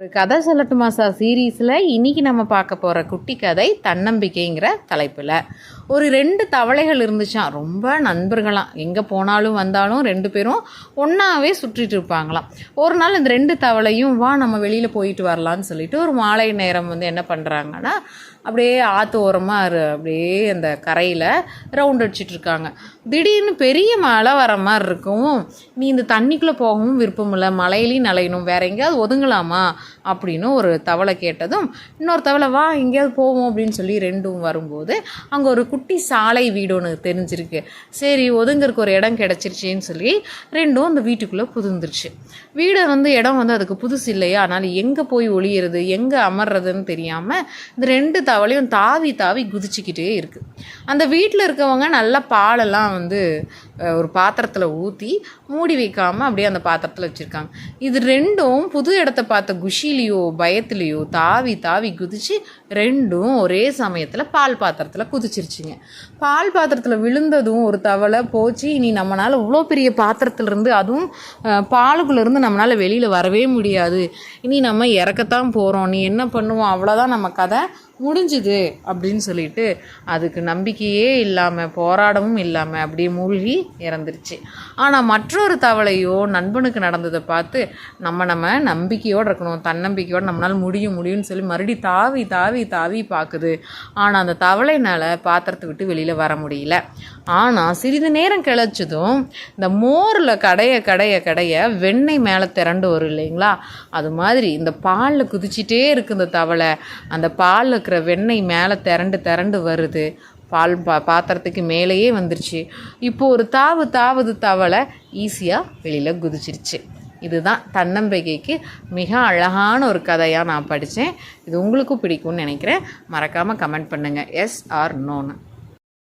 ஒரு கதை சொல்லட்டுமா சார்? சீரீஸில் இன்னைக்கு நம்ம பார்க்க போகிற குட்டி கதை தன்னம்பிக்கைங்கிற தலைப்பில். ஒரு ரெண்டு தவளைகள் இருந்துச்சாம் ரொம்ப நண்பர்களாம் எங்கே போனாலும் வந்தாலும் ரெண்டு பேரும் ஒன்றாவே சுற்றிட்டு இருப்பாங்களாம். ஒரு நாள் இந்த ரெண்டு தவளையும் வா நம்ம வெளியில் போயிட்டு வரலான்னு சொல்லிட்டு ஒரு மாலை நேரம் வந்து என்ன பண்ணுறாங்கன்னா அப்படியே ஆற்று ஓரமாக அப்படியே அந்த கரையில் ரவுண்ட் அடிச்சிட்டு இருக்காங்க திடீர்னு பெரிய மழை வர மாதிரி இருக்கும். நீ இந்த தண்ணிக்குள்ளே போகவும் விருப்பம் இல்லை மலையிலையும் நலையணும் வேற எங்கேயாவது ஒதுங்கலாமா? அப்படின்னு ஒரு தவளை கேட்டதும் இன்னொரு தவளை வா எங்கேயாவது போவோம் அப்படின்னு சொல்லி ரெண்டும் வரும்போது அங்கே ஒரு குட்டி சாலை வீடு ஒன்று தெரிஞ்சிருக்கு. சரி ஒதுங்கிறதுக்கு ஒரு இடம் கிடச்சிருச்சேன்னு சொல்லி ரெண்டும் அந்த வீட்டுக்குள்ளே புதுந்துருச்சு வீடு வந்து இடம் வந்து அதுக்கு புதுசு இல்லையா? அதனால் எங்கே போய் ஒளியிறது எங்கே அமர்றதுன்னு தெரியாமல் இந்த ரெண்டு தவளையும் தாவி தாவி குதிச்சுக்கிட்டே இருக்குது அந்த வீட்டில் இருக்கவங்க நல்லா பாலெல்லாம் வந்து ஒரு பாத்திரத்தில் ஊற்றி மூடி வைக்காமல் அப்படியே அந்த பாத்திரத்தில் வச்சுருக்காங்க. இது ரெண்டும் புது இடத்த பார்த்த குஷிலேயோ பயத்துலேயோ தாவி தாவி குதிச்சு ரெண்டும் ஒரே சமயத்தில் பால் பாத்திரத்தில் குதிச்சிருச்சுங்க. பால் பாத்திரத்தில் விழுந்ததும் ஒரு தவளை போச்சு. இனி நம்மளால் இவ்வளோ பெரிய பாத்திரத்துலேருந்து அதுவும் பாலுக்குள்ளேருந்து நம்மளால் வெளியில் வரவே முடியாது. இனி நம்ம இறக்கத்தான் போகிறோம் நீ என்ன பண்ணுவோம் அவ்வளோதான் நம்ம கதை முடிஞ்சுது அப்படின்னு சொல்லிட்டு அதுக்கு நம்பிக்கையே இல்லாமல் போராடவும் இல்லாமல் அப்படியே மூழ்கி இறந்துருச்சு. ஆனால் மற்றொரு தவளையோ நண்பனுக்கு நடந்ததை பார்த்து நம்ம நம்ம நம்பிக்கையோடு இருக்கணும் தன்னம்பிக்கையோடு நம்மளால் முடியும் முடியும்னு சொல்லி மறுபடி தாவி தாவி தாவி பார்க்குது. ஆனால் அந்த தவளைனால் பாத்திரத்தை விட்டு வெளியில் வர முடியல. ஆனால் சிறிது நேரம் கிளச்சதும் இந்த மோரில் கடைய கடைய கடைய வெண்ணெய் மேலே திரண்டு வரும் இல்லைங்களா? அது மாதிரி இந்த பாலில் குதிச்சிட்டே இருக்கு இந்த தவளை. அந்த பாலில் இருக்கிற வெண்ணெய் மேலே திரண்டு திரண்டு வருது. பால் பா பாத்திரத்துக்கு மேலேயே வந்துருச்சு. இப்போது ஒரு தாவு தாவுது தவளை ஈஸியாக வெளியில் குதிச்சிருச்சு. இதுதான் தன்னம்பிக்கைக்கு மிக அழகான ஒரு கதையாக நான் படித்தேன் இது உங்களுக்கும் பிடிக்கும்னு நினைக்கிறேன். மறக்காமல் கமெண்ட் பண்ணுங்கள் எஸ் ஆர் நோன்னு